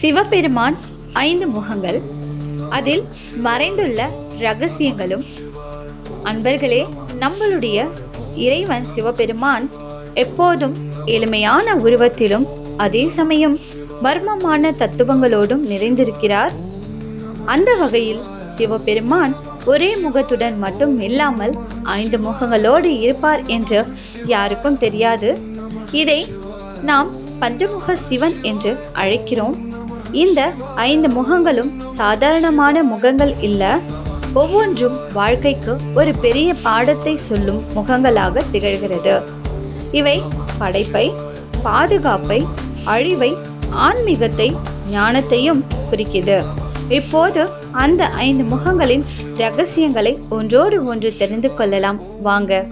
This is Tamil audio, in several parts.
சிவபெருமான் ஐந்து முகங்கள் அதில் மறைந்துள்ள ரகசியங்களும். அன்பர்களே நம்மளுடைய இறைவன் சிவபெருமான் எப்போதும் எளிமையான உருவத்திலும் அதே சமயம் மர்மமான தத்துவங்களோடும் நிறைந்திருக்கிறார். அந்த வகையில் சிவபெருமான் ஒரே முகத்துடன் மட்டும் இல்லாமல் ஐந்து முகங்களோடு இருப்பார் என்று யாருக்கும் தெரியாது. இதை நாம் பஞ்சமுக சிவன் என்று அழைக்கிறோம். இந்த ஐந்து முகங்களும் சாதாரணமான முகங்கள் இல்ல. ஒவ்வொன்றும் வாழ்க்கைக்கு ஒரு பெரிய பாடத்தை சொல்லும் முகங்களாக திகழ்கிறது. இவை படைப்பை பாதுகாப்பை அழிவை ஆன்மீகத்தை ஞானத்தையும் குறிக்கிது. இப்போது அந்த ஐந்து முகங்களின் ரகசியங்களை ஒன்றோடு ஒன்று தெரிந்து கொள்ளலாம். வாங்க.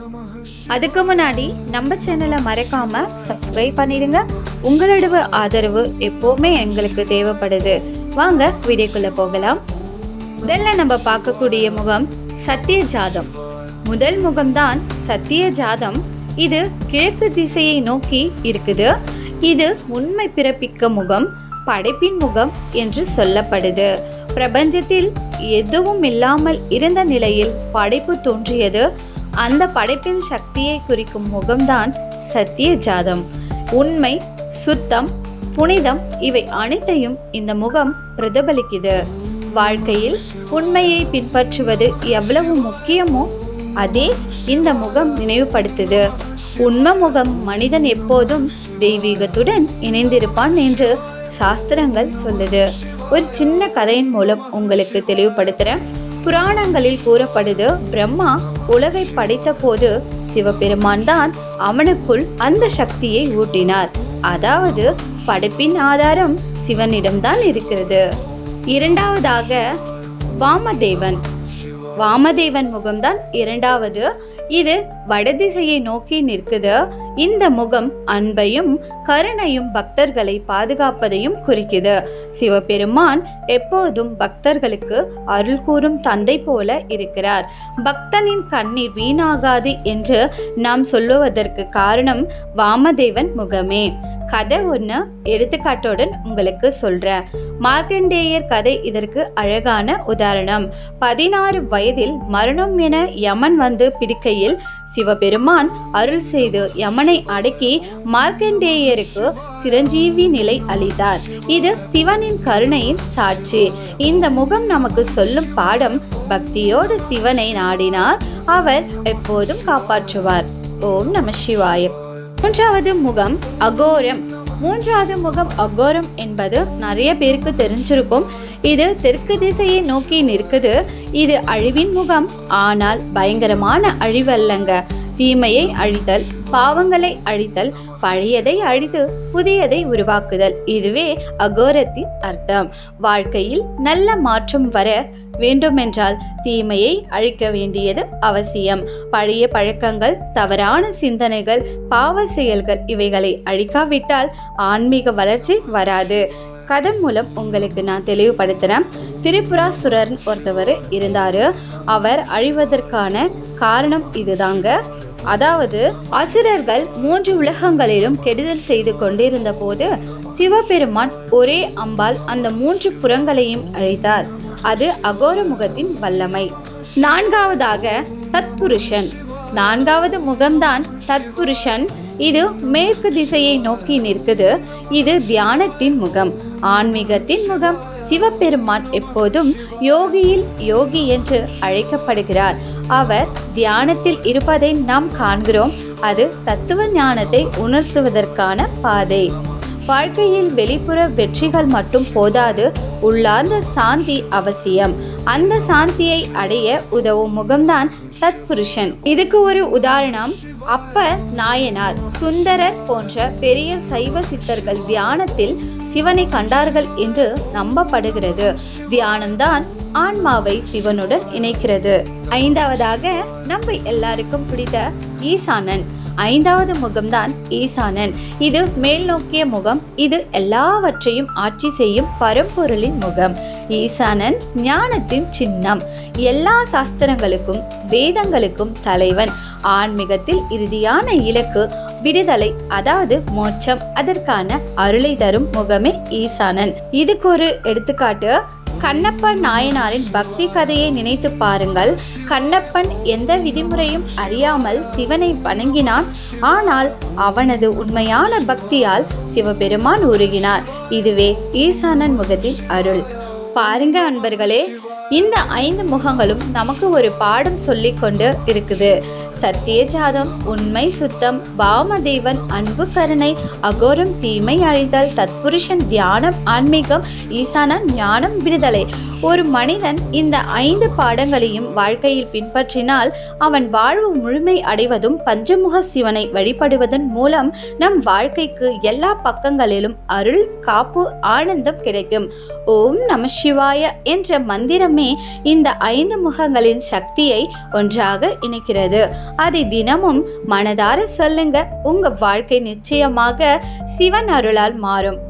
அதுக்கு முன்னாடி நம்ம சேனலை மறக்காம சப்ஸ்கிரைப் பண்ணிடுங்க. உங்களோட ஆதரவு எப்போவுமே எங்களுக்கு தேவைப்படுது. வாங்க வீடியோக்குள்ள போகலாம். முதல்ல நம்ம பார்க்கக்கூடிய முகம் சத்திய ஜாதம் முதல் முகம்தான் சத்திய ஜாதம் இது கிழக்கு திசையை நோக்கி இருக்குது. இது உண்மை பிறப்பிக்க முகம் படைப்பின் முகம் என்று சொல்லப்படுது. பிரபஞ்சத்தில் எதுவும் இல்லாமல் இருந்த நிலையில் படைப்பு தோன்றியது. அந்த படைப்பின் சக்தியை குறிக்கும் முகம்தான் சத்திய ஜாதம். உண்மை சுத்தம் புனிதம் இவை அனைத்தையும் இந்த முகம் பிரதிபலிக்குது. வாழ்க்கையில் உண்மையை பின்பற்றுவது எவ்வளவு முக்கியமோ அதே இந்த முகம் நினைவுபடுத்துது. உண்மை முகம் மனிதன் எப்போதும் தெய்வீகத்துடன் இணைந்திருப்பான் என்று சாஸ்திரங்கள் சொல்லுது. ஒரு சின்ன கதையின் மூலம் உங்களுக்கு தெளிவுபடுத்துறேன். புராணங்களில் கூறப்படுது பிரம்மா உலகை படைத்த போது சிவபெருமான் தான் அவனுக்குள் அந்த சக்தியை ஊட்டினார். அதாவது படைப்பின் ஆதாரம் சிவனிடம்தான் இருக்கிறது. இரண்டாவதாக வாமதேவன். வாமதேவன் முகம்தான் இரண்டாவது. இது வடதிசையை நோக்கி நிற்குது. இந்த முகம் அன்பையும் கருணையும் பக்தர்களை பாதுகாப்பதையும் குறிக்குது. சிவபெருமான் எப்போதும் பக்தர்களுக்கு அருள் கூறும் தந்தை போல இருக்கிறார். பக்தனின் கண்ணீர் வீணாகாது என்று நாம் சொல்லுவதற்கு காரணம் வாமதேவன் முகமே. கதை ஒன்று எடுத்துக்காட்டுடன் உங்களுக்கு சொல்கிறேன் மார்க்கண்டேயர் கதை இதற்கு அழகான உதாரணம். பதினாறு வயதில் மரணம் என யமன் வந்து பிடிக்கையில் சிவபெருமான் அருள் செய்து யமனை அடக்கி மார்க்கண்டேயருக்கு சிரஞ்சீவி நிலை அளித்தார். இது சிவனின் கருணையின் சாட்சி. இந்த முகம் நமக்கு சொல்லும் பாடம் பக்தியோடு சிவனை நாடினார் அவர் எப்போதும் காப்பாற்றுவார். ஓம் நம சிவாயம் மூன்றாவது முகம் அகோரம். மூன்றாவது முகம் அகோரம் என்பது நிறைய பேருக்கு தெரிஞ்சிருக்கும். இது தெற்கு திசையை நோக்கி நிற்குது. இது அழிவின் முகம். ஆனால் பயங்கரமான அழிவல்லங்க. தீமையை அழித்தல் பாவங்களை அழித்தல் பழையதை அழித்து புதியதை உருவாக்குதல். இதுவே அகோரத்தின் அர்த்தம். வாழ்க்கையில் நல்ல மாற்றம் வர வேண்டுமென்றால் தீமையை அழிக்க வேண்டியது அவசியம். பழைய பழக்கங்கள் தவறான சிந்தனைகள் பாவ செயல்கள் இவைகளை அழிக்காவிட்டால் ஆன்மீக வளர்ச்சி வராது. கதன் மூலம் உங்களுக்கு நான் தெளிவுபடுத்துறேன் திரிபுராசுரர்னு ஒருத்தவர் இருந்தார். அவர் அழிவதற்கான காரணம் இதுதாங்க. அதாவது அசுரர்கள் மூன்று உலகங்களிலும் கெடுதல் செய்து கொண்டிருந்த போது சிவபெருமான் ஒரே அம்பால் அந்த மூன்று புறங்களையும் அழித்தார். அது அகோர முகத்தின் வல்லமை. நான்காவதாக தத்புருஷன். நான்காவது முகம்தான் தத்புருஷன். இது மேற்கு திசையை நோக்கி நிற்குது. இது தியானத்தின் முகம். ஆன்மீகத்தின் முகம். சிவபெருமான் எப்போதும் யோகியில் யோகி என்று அழைக்கப்படுகிறார். அவர் தியானத்தில் இருப்பதை நாம் காண்கிறோம். அது தத்துவ ஞானத்தை உணர்த்துவதற்கான பாதை. வாழ்க்கையில் வெளிப்புற வெற்றிகள் மட்டும் போதாது உள்ளார்ந்த சாந்தி அவசியம். அந்த சாந்தியை அடைய உதவும் முகம்தான் தத்புருஷன் இதுக்கு ஒரு உதாரணம் அப்ப நாயனார் சுந்தரர் போன்ற பெரிய சைவ சித்தர்கள் தியானத்தில் சிவனை கண்டார்கள் என்று நம்பப்படுகிறது. தியானம்தான் ஆன்மாவை சிவனுடன் இணைக்கிறது. ஐந்தாவதாக நம்ம எல்லாருக்கும் பிடித்த ஈசானன். ஐந்தாவது முகம்தான் ஈசானன். இது மேல் நோக்கிய முகம் இது எல்லாவற்றையும் ஆட்சி செய்யும் பரம்பொருளின் முகம். ஈசானன் ஞானத்தின் சின்னம். எல்லா சாஸ்திரங்களுக்கும் வேதங்களுக்கும் தலைவன். ஆன்மீகத்தில் இறுதியான இலக்கு விடுதலை அதாவது மோட்சம். அதற்கான அருளை தரும் முகமே ஈசானன். இதுக்கு ஒரு எடுத்துக்காட்டு. கண்ணப்பன் நாயனாரின் பக்தி கதையை நினைத்து பாருங்கள். கண்ணப்பன் எந்த விதிமுறையும் அறியாமல் சிவனை வணங்கினான். ஆனால் அவனது உண்மையான பக்தியால் சிவபெருமான் உருகினார். இதுவே ஈசானன் முகத்தின் அருள். பாருங்க அன்பர்களே இந்த ஐந்து முகங்களும் நமக்கு ஒரு பாடம் சொல்லிக்கொண்டு இருக்குது. சத்திய ஜாதம் உண்மை சுத்தம் பாமதேவன் அன்பு கருணை அகோரம் தீமை அழிதல் தத்புருஷன் தியானம் ஆன்மீகம் ஈசான ஞானம் விடுதலை. ஒரு மனிதன் இந்த ஐந்து பாடங்களையும் வாழ்க்கையில் பின்பற்றினால் அவன் வாழ்வு முழுமை அடைவதும் பஞ்சமுக சிவனை வழிபடுவதன் மூலம் நம் வாழ்க்கைக்கு எல்லா பக்கங்களிலும் அருள் காப்பு ஆனந்தம் கிடைக்கும். ஓம் நம சிவாய என்ற மந்திரமே இந்த ஐந்து முகங்களின் சக்தியை ஒன்றாக இணைக்கிறது. அதை தினமும் மனதார சொல்லுங்க. உங்க வாழ்க்கை நிச்சயமாக சிவன் அருளால் மாறும்.